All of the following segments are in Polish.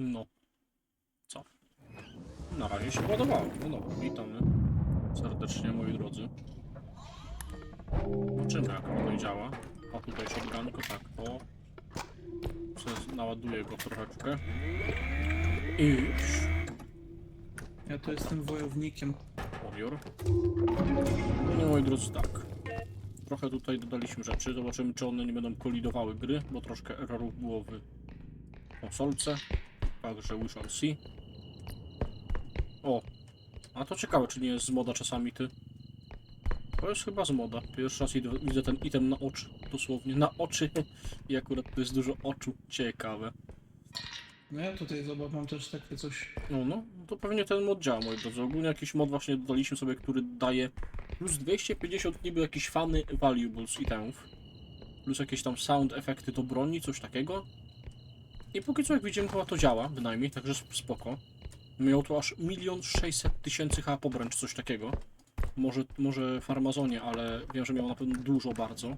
No. Co? Na razie się podobało. No dobra, witamy serdecznie, moi drodzy. Zobaczymy, jak to działa. O, tutaj shotgunko, tak, o. Przez, naładuję go troszeczkę. I już. Ja tu jestem wojownikiem. Warrior. No moi drodzy, tak. Trochę tutaj dodaliśmy rzeczy. Zobaczymy, czy one nie będą kolidowały gry, bo troszkę errorów było w konsolce. Także we shall see. O! A to ciekawe, czy nie jest z moda czasami ty. To jest chyba z moda. Pierwszy raz idę- widzę ten item na oczy. Dosłownie na oczy. I akurat to jest dużo oczu. Ciekawe. No ja tutaj zobacz, mam też takie coś. No, no, to pewnie ten mod działa, moi drodzy. Ogólnie jakiś mod właśnie dodaliśmy sobie, który daje plus 250 niby jakiś fany valuables itemów. Plus jakieś tam sound efekty do broni, coś takiego. I póki co, jak widzimy, chyba to działa, bynajmniej, także sp- spoko. Miał to aż 1 600 tysięcy HP obręcz, coś takiego. Może, może w Armazonie, ale wiem, że miał na pewno dużo bardzo.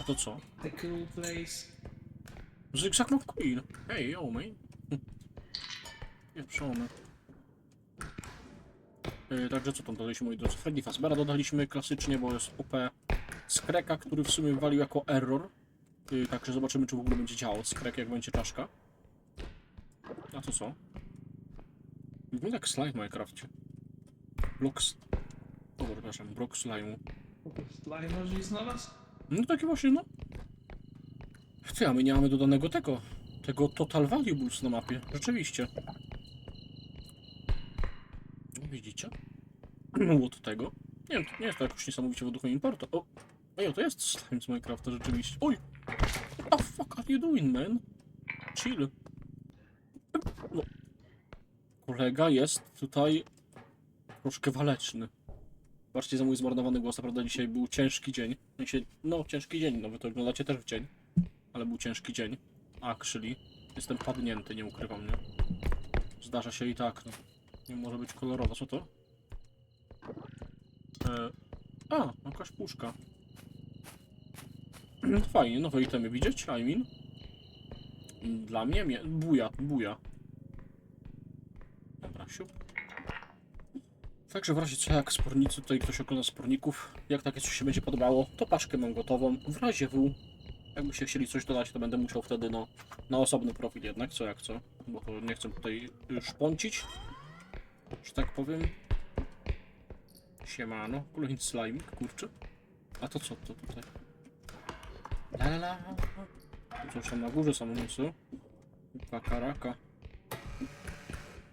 A to co? The cool place. Zygzak McQueen. Hej, yo, man. Pieprzony. Yy, także co tam dodaliśmy, moi drodzy? Freddy Fazbeara dodaliśmy klasycznie, bo jest OP Skreka, który w sumie walił jako error. Yy, także zobaczymy, czy w ogóle będzie działał Skrek, jak będzie czaszka. A to co? Wygląda jak slime w Minecrafcie. Blocks... O, przepraszam, blok slime'u. Slime i znalazł? No taki właśnie, no. Ty, a my nie mamy dodanego tego. Tego Total Valuables na mapie. Rzeczywiście. No, widzicie? Od tego. Nie to nie jest to jakoś niesamowicie wyduchem importu. O! Ej, o, to jest slime z Minecrafta rzeczywiście. Oj! What the fuck are you doing, man? Chill. No. Kolega jest tutaj troszkę waleczny. Patrzcie za mój zmarnowany głos, naprawdę dzisiaj był ciężki dzień. No ciężki dzień, no wy to oglądacie też w dzień. Ale był ciężki dzień. Actually. Jestem padnięty, nie ukrywam, nie? Zdarza się i tak, no. Nie może być kolorowo, co to? E... A, jakaś puszka. Fajnie, nowe itemy widzieć, I mean. Dla mnie, mie... buja, buja. Dobra, siup. Także w razie co, jak spornicy, tutaj ktoś ogląda sporników, jak takie coś się będzie podobało, to paczkę mam gotową. W razie W, jakbyście chcieli coś dodać, to będę musiał wtedy no, na osobny profil jednak, co jak co, bo to nie chcę tutaj y, szponcić, że tak powiem. Siemano, kolejny slime, kurczę. A to co to tutaj? La la la. Tam na górze są co? Kakaraka.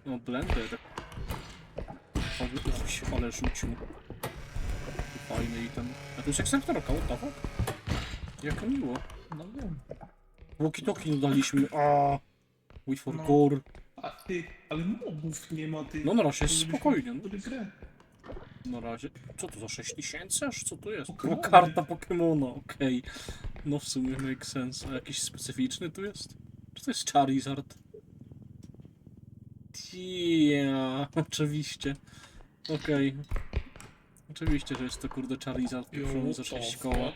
No blender. Ale, się- ale rzucił. Fajny item. A tu jest ekstraktorka, what the fuck? Jak miło. No wiem. Walkie-talkie dodaliśmy. A, Wait for No. core. A ty, ale mobów nie ma ty. No na razie spokojnie. No, na razie. Co to za 6000? Aż co to jest? O, Pokemony. karta Pokemona, okej. No w sumie make sense. A jakiś specyficzny tu jest? Czy to jest Charizard? Yeah, oczywiście. Okej. Oczywiście, że jest to kurde Charizard pieprzony za 6 koła.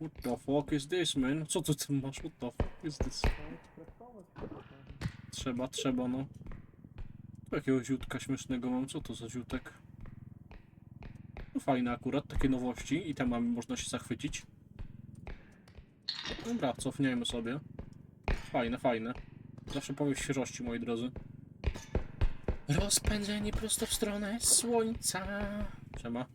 What the fuck is this, man? Co ty tam masz? What the fuck is this? Trzeba, trzeba, no. Tu jakiegoś ziutka śmiesznego mam. Co to za ziutek? No fajne akurat, takie nowości i temami można się zachwycić. Dobra, cofniemy sobie. Fajne, fajne. Zawsze powiew świeżości, moi drodzy. Rozpędzeni prosto w stronę słońca. Trzeba.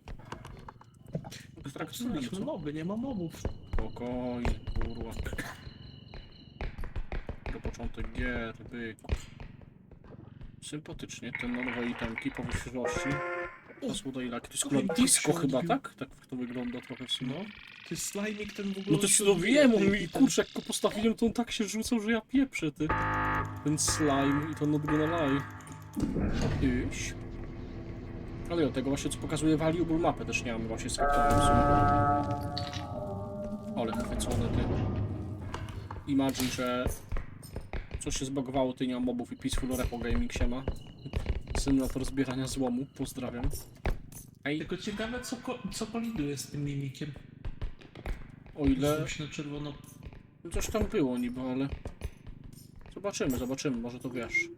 Ekstrakcyjnie, Znaleźliśmy co? moby, nie ma mobów. Spokojnie, kurwa. Do początek gier, byku. Sympatycznie, te nowe itemki po świeżości. Hasło do ilaki. To jest chyba disco chyba, tak? Tak to wygląda trochę w sumie. No. Ty slajmik ten w ogóle... No to się odbija, wiem, on mi kurczę, jak go postawiłem, to on tak się rzucał, że ja pieprzę, ty. Ten slime i to not gonna lie. Iś. Ale ja tego właśnie co pokazuje valuable mapę też nie mamy właśnie z sumie. Ale chwycone ty. Imagine, że coś się zbagowało, ty nie ma mobów i Peaceful Repo Gaming się ma. Symulator zbierania złomu, pozdrawiam. Ej, Tylko ciekawe, co, co koliduje z tym mimikiem. O ile... Coś na czerwono. Coś tam było niby, ale... Zobaczymy. zobaczymy, może to wiesz.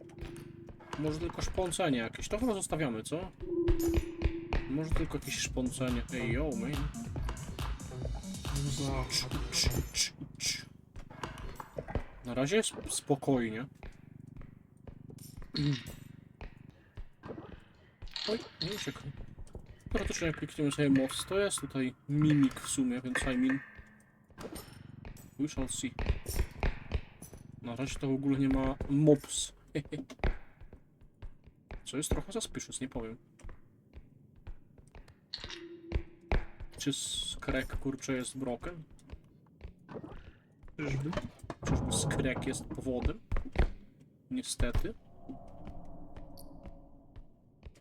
Może tylko szpącenie jakieś. To chyba zostawiamy, co? Może tylko jakieś szpącenie. Ej, yo, man. Na razie spokojnie. Oj, nie uciekł. Teoretycznie jak klikniemy sobie moc, to jest tutaj mimik w sumie, więc I mean... We shall see. Na razie to w ogóle nie ma mobs. Co jest trochę suspicious, nie powiem. Czy skrek kurczę jest broken? Czyżby? Czyżby skrek jest powodem? Niestety.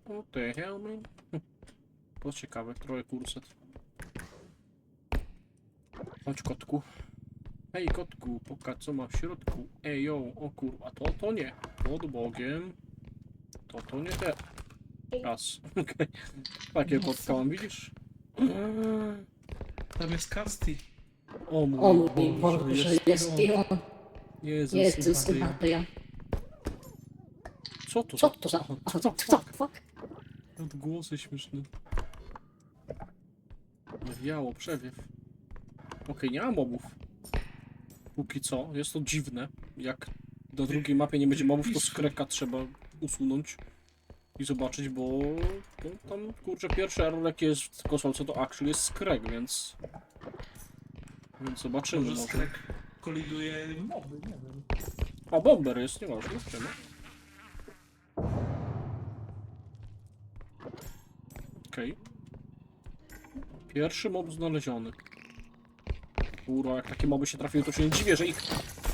What the hell, man? To ciekawe, trochę kurset. Chodź kotku. Hej kotku, pokaż co ma w środku. Ej yo, o kurwa, to to nie. Pod Bogiem. To to nie te. Raz. Okej. Takie kotka mam, widzisz? Tam jest Kasti. O mój, O mój Boże, jest i on. Jezus, Jezus Maria. Maria. Co to Co to za... Co to fuck? fuck? Odgłosy śmieszne. Wiało, przewiew. Okej, nie ma mobów. Póki co, jest to dziwne. Jak do drugiej mapie nie będzie mobów, to skreka trzeba usunąć i zobaczyć, bo to tam, kurczę, pierwszy error jaki jest w konsolce to actually jest skrek, więc... Więc zobaczymy Może skrek koliduje moby, nie wiem. A bomber jest, nieważne, czemu. Okej. Pierwszy mob znaleziony. Kurwa, jak takie moby się trafiły, to się nie dziwię, że ich...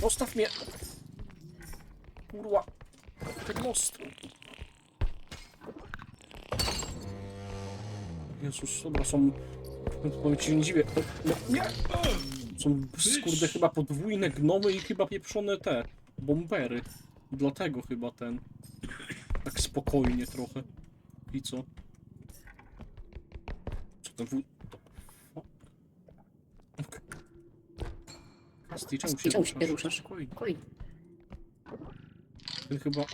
Zostaw mnie! Kurwa. Ten most. Jezus, dobra, są... Powiem ci, nie dziwię. No, nie! Są, kurde, chyba podwójne gnomy i chyba pieprzone te bombery. Dlatego chyba ten. Tak spokojnie trochę. I co? Co ten wuj... O. Okej. Kasti, czemu się Czemu się ruszasz? ruszasz? Spokojnie. Spokojnie. Ten chyba...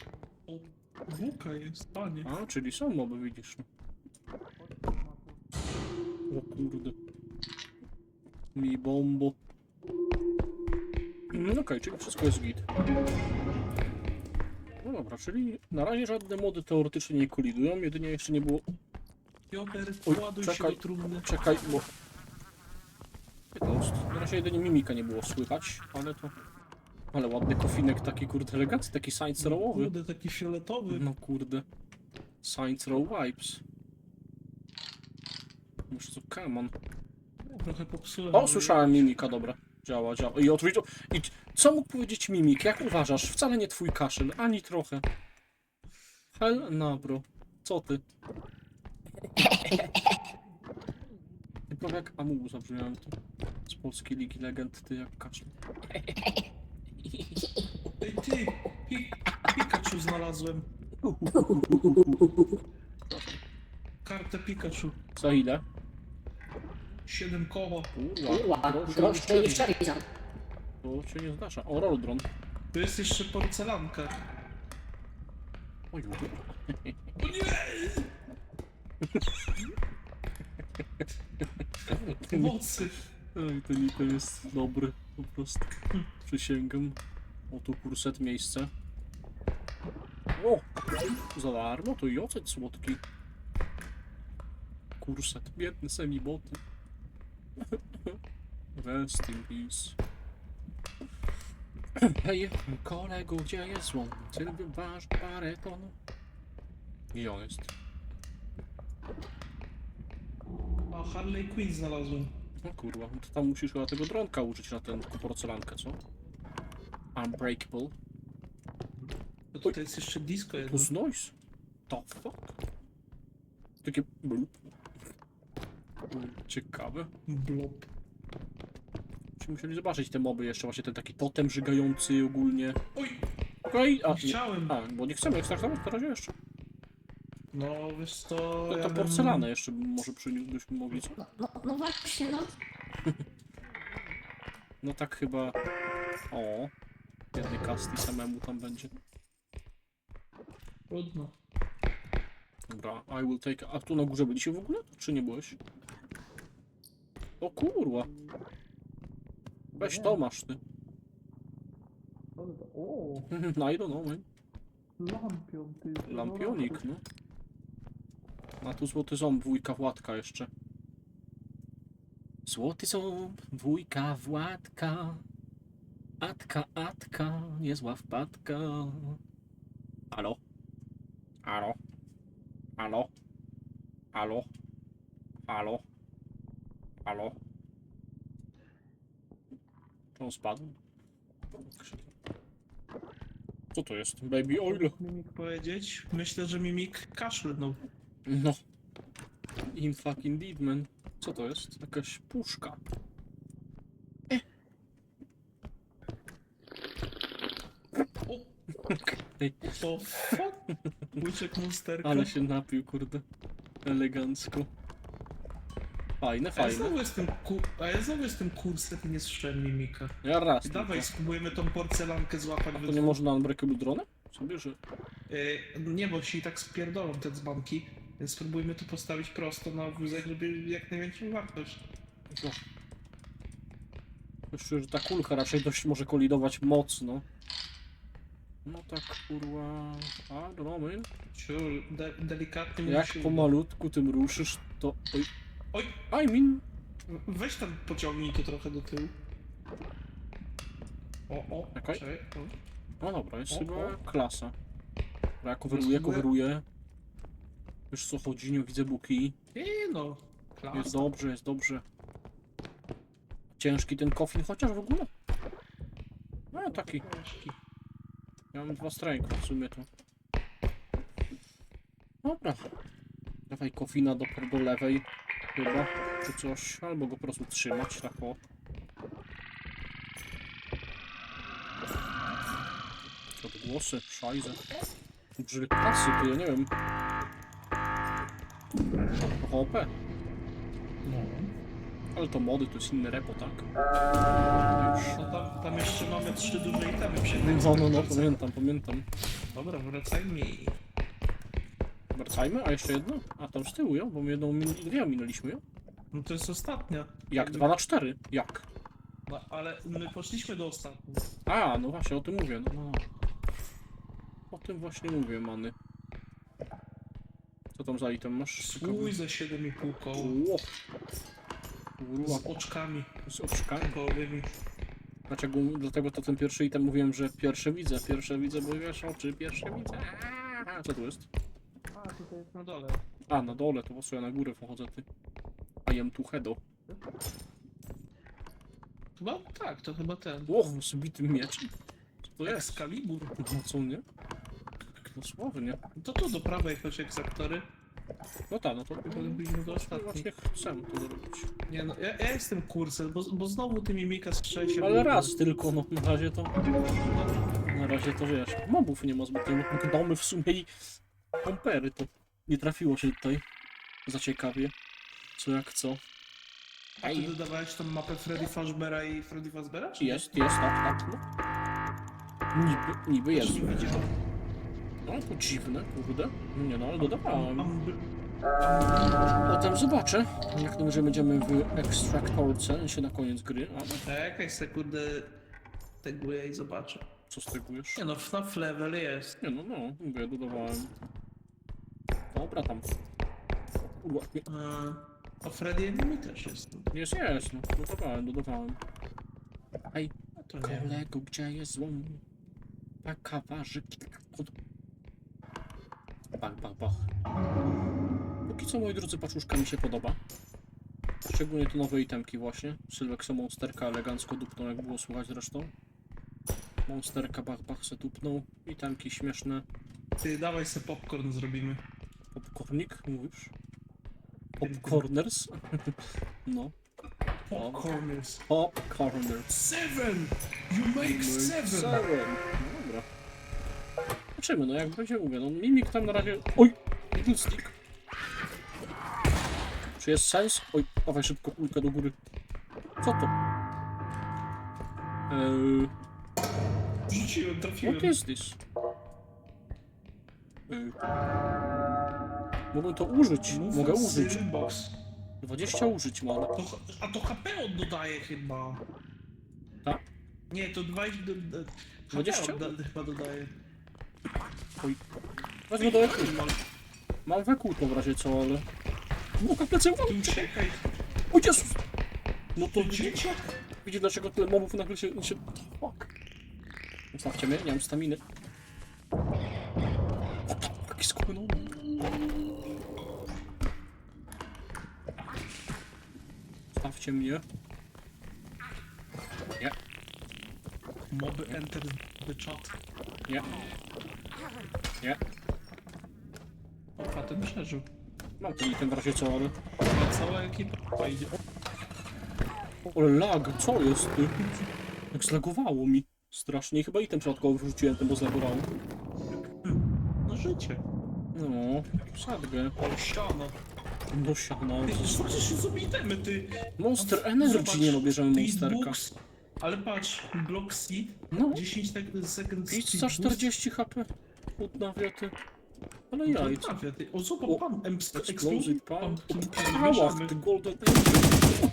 Wuka jest, panie. A, czyli są moby, widzisz. no. O kurde. Mi bombo. Mm, Okej, czyli wszystko jest git. No dobra, czyli na razie żadne mody teoretycznie nie kolidują, jedynie jeszcze nie było... Joker, Oj, ładuj się czekaj. do trumny. Czekaj, bo... Na razie jedynie mimika nie było słychać, ale to... Ale ładny kofinek, taki kurde elegancki, taki science rowowy. Kurde, taki fioletowy. No kurde. Science Row Vibes. Muszę co, come on. Trochę popsułem. O, słyszałem mimika, dobra. Działa, działa. I oczywiście. I co mógł powiedzieć mimik? Jak uważasz? Wcale nie twój kaszel, ani trochę. Hell no, bro. Co ty? Tylko jak Amu zabrzmiałem to. Z polskiej Ligi Legend, ty jak kaszel. Ej, ty! Pi Pikachu znalazłem. Kartę Pikachu. Za ile? 7 koło. Kurwa, niż Charizard. Charizard. To się nie zdarza. O, Roldron. To jest jeszcze porcelanka. Oj, O nie! Pomocy! Ej, ten item jest dobry, po prostu. Przysięgam. O, tu kurset miejsce. O! Za darmo to i ocet słodki. Kurset, biedny semiboty. Rest in peace. Hej, kolego, gdzie jest złom? Ty waż parę ton. I on jest. A Harley Quinn znalazłem. O kurwa, no to tam musisz chyba tego dronka użyć na tę porcelankę, co? Unbreakable. To tutaj jest jeszcze disco To jedno. jest noise. The fuck? Takie blup. Ciekawe. Blob. Czy musieli zobaczyć te moby jeszcze, właśnie ten taki totem żygający ogólnie. Oj! Okej, a, Nie nie, chciałem. a, bo nie chcemy ekstraktować na razie jeszcze. No wiesz co, To, ja to bym- porcelanę jeszcze może przyniósłbyśmy mogli? No, no, no właśnie, no. No tak chyba... O. jednej kasty samemu tam będzie. Trudno. Dobra, I will take... A tu na górze byliście w ogóle? Czy nie byłeś? O kurwa. Weź to masz ty. O, No I don't know, man. lampion, ty. Lampionik, no. A tu złoty ząb, wujka Władka jeszcze. Złoty ząb, wujka Władka. Atka, Atka, niezła wpadka. Halo? Halo? Halo? Halo? Halo? Halo? Czy on spadł? Co to jest? Baby oil? Mimik powiedzieć? Myślę, że mimik kaszlnął. No. In fucking deed, man. Co to jest? Jakaś puszka. O, Ej, to fuck? Łyczek monsterka. ale się napił, kurde. Elegancko. Fajne, A ja fajne. znowu jestem, ku... A ja znowu jestem kursem i nie słyszałem mimika. Ja raz Dawaj, tylko. spróbujemy tą porcelankę złapać. We to nie dwóch. można unbreakable dronem? Sobie, że... Y, nie, bo się i tak spierdolą te dzbanki, więc spróbujmy to postawić prosto na wózek, żeby jak największą wartość. No. Myślę, że ta kulka raczej dość może kolidować mocno. No tak, kurwa... A, man. Ciul, de delikatnie Jak się pomalutku tym ruszysz, to... Oj, Oj, I mean... weź tam pociągnij to trochę do tyłu. O, o, Okej. czekaj, o. No dobra, jest O, chyba klasa. Dobra, ja Spróbuję- coveruję. Wiesz co chodzi, nie widzę buki. Nie no, Jest klas. dobrze, jest dobrze. Ciężki ten kofin chociaż w ogóle? No taki. Ja mam dwa strajki w sumie to. Dobra. Dawaj kofina do, do lewej. Chyba. Czy coś. Albo go po prostu trzymać tak o. Odgłosy, szajze. Brzyd kasy, to ja nie wiem. Trochę OP. No. Ale to mody, to jest inny repo, tak? Już. No tam, tam jeszcze mamy trzy duże itemy przy No, no, no, pamiętam, pamiętam. Dobra, wracajmy. Wracajmy, a jeszcze jedno? A tam z tyłu, jo? Bo my jedną min dwie minęliśmy, jo? No to jest ostatnia. Jak? Dwa na cztery? Jak? No, ale my poszliśmy do ostatniej. A, no właśnie, o tym mówię, no. no. O tym właśnie mówię, many. Tam za item masz? Słój za 7,5 koła. Kurwa, Z oczkami z oczkami. kołowymi. Dlaczego, dlatego to ten pierwszy item mówiłem, że pierwsze widzę, pierwsze widzę, bo wiesz oczy, pierwsze widzę. A, co tu jest? A, tutaj jest na dole. A, na dole, to po co ja na górę pochodzę, ty. I am tu heado. Chyba tak, to chyba ten. Ło, z bitym mieczem. Co to jest? Excalibur. No co nie? Dosłownie. To tu do prawej chodź egzaktory. No tak, no to byliśmy do ostatniej. właśnie chcę to zrobić. Nie no, ja, ja jestem kursem, bo, bo znowu ty mimika strzeli się. Ale raz tylko, no na razie to... Na razie to wiesz, mobów nie ma zbytnio. Domy w sumie i pompery to nie trafiło się tutaj. Za ciekawie. Co jak co. A ty dodawałeś tą mapę Freddy Fazbeara i Freddy nie? Jest, jest, tak, tak, no. Niby, niby jest. No to dziwne, kurde. Nie no, ale dodawałem. Potem zobaczę, jak że będziemy w ekstraktorce, się na koniec gry, a Czekaj sekundę. Teguję i zobaczę. co stygujesz? Nie no, FNAF level jest. Nie no, no, mówię, dodawałem. Dobra, tam. Kurwa, nie, Eee, A Freddy Enemy też jest. jest, jest, no, dodawałem, dodawałem. Ej, No to nie. kolego, gdzie jest złom? Paka warzyki. Od... Bach, bach, bach. Póki co, moi drodzy, paczuszka mi się podoba. Szczególnie te nowe itemki właśnie. Sylwekso Monsterka elegancko dupnął, jak było słychać zresztą. Monsterka bach, bach se dupnął. Itemki śmieszne. Ty dawaj se popcorn zrobimy. Popcornik, mówisz? Popcorners? no. Popcorners. Popcorners. Seven! You make seven! Seven. No. Zobaczymy, no jak będzie mówię, no mimik tam na razie... Oj! Little stick. Czy jest sens? Oj, dawaj szybko kulkę do góry. Co to? Eee... Rzuciłem, trafiłem. What is this? Y. Mogę to użyć, Move mogę and użyć. box. 20 użyć mogę. To, a to HP on dodaje chyba. Tak? Nie, to 20... Do, do, 20? HP on da, chyba dodaje. Oj. Wezmę do eku. Mam wekół to w razie co, ale... No tak lecę, Ty uciekaj, o Jezus! No to to dzieciak. widzisz dlaczego tyle mobów nagle się... się... Fuck. Zostawcie mnie, nie mam staminy. Going on? Zostawcie mnie. Nie, Moby enter the chat. nie, nie. A ten przeżył. Mam ten item w razie co, ale... A cała ekipa idzie. Ale lag, co jest ty? Jak zlagowało mi. Strasznie. Chyba item środkowy wrzuciłem, ten bo zlagowało. No życie. No, sadgę. O, ściana. No siana. Ty, zobaczysz, co bitemy, ty. Monster Energy, Zobacz, nie no, bierzemy monsterka. Ale patrz, block seed, No, 10 tak- sekund idź speed za boost. 40 HP. Odnawia ty. Ale jajca. trafia, ty. O, zobacz, pan, Explosive Explosive Pump. Pumpkin. Pałach, Bierzemy. ty Golden Energy.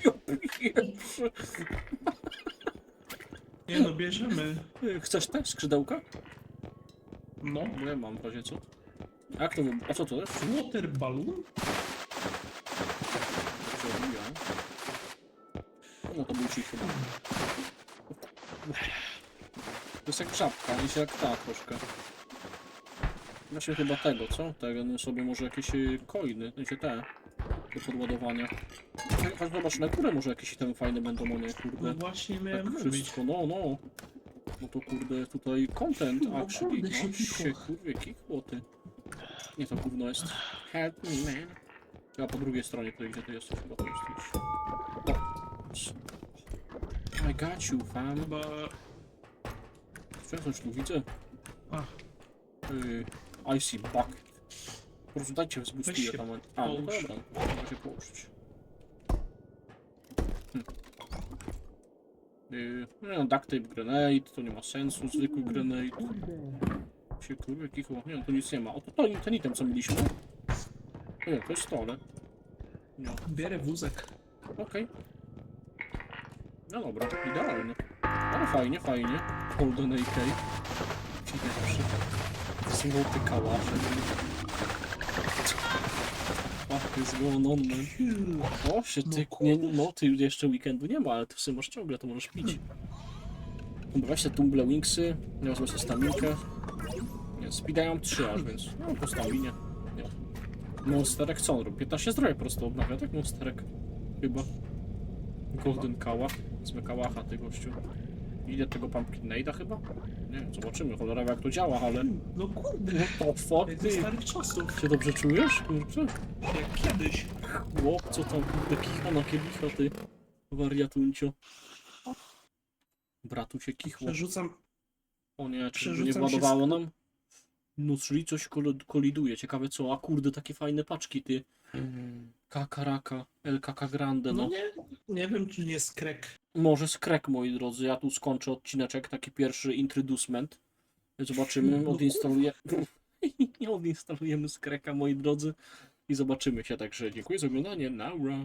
Ja pierwszy. Nie no, bierzemy. Chcesz te skrzydełka? No. No ja mam w razie co. A Jak to wy... A co to jest? Water balloon? Co ja? No to był ci chyba. To jest jak żabka, nie się jak ta troszkę. Właśnie chyba tego, co? Tego no sobie może jakieś y, coiny, znaczy te. Do podładowania. Chodź- zobacz, na górę może jakieś tam fajne będą one, No kurde. właśnie miałem Tak wszystko, no, no. No to kurde, tutaj content No actually. kurde, się No kichło. się kurde kichło ty. Nie to gówno jest. Help me man. Ja po drugiej stronie tutaj, gdzie ty jesteś, chyba to jesteś. I got you, fam. Chyba... Coś tu widzę? A, Yy, I see bucket. Po prostu dajcie Weź zbustuję się tam. A, no dobra, trzeba się położyć. Hm. Yy, no, duct tape grenade, to nie ma sensu, zwykły grenade. Się kurwa kichło, nie, tu nic nie ma. O, to, to ten item co mieliśmy. Nie, to jest to, ale... Nie, bierę wózek. okej. No dobra, idealnie. Ale fajnie, fajnie. Golden AK. Pierwszy. Złoty kałasz. Fuck is going on, man. O, się ty, nie, no ty jeszcze weekendu nie ma, ale ty w sumie masz ciągle, to możesz pić. Dobra, weź te tumble wingsy, ja wezmę sobie staminkę. Nie, speeda ja mam 3 aż, więc no po staminie. Nie. Monsterek co on robi? 15 zdrowia po prostu odnawia, tak? Monsterek. Chyba. Golden Kałach. Wezmę kałacha ty gościu. Idę tego Pumpkin Nade'a chyba? Nie wiem, zobaczymy, cholera jak to działa, ale... No kurde, fuck, jak ze ty? starych czasów. Się dobrze czujesz? Kurczę? Jak kiedyś. Chłop, co tam kurde kicha na kielicha, ty? Wariatuncio. Bratu się kichło. Przerzucam... O nie, czy nie przerzucam się władowało nam? No, czyli coś kol- koliduje. Ciekawe co, a kurde, takie fajne paczki, ty. Kakaraka, LKK Grande, No no. nie, nie wiem, czy nie skrek. Może skrek, moi drodzy. Ja tu skończę odcineczek, taki pierwszy introducement. Zobaczymy, odinstaluję... Nie odinstalujemy skreka, moi drodzy. I zobaczymy się, także dziękuję za oglądanie. Naura.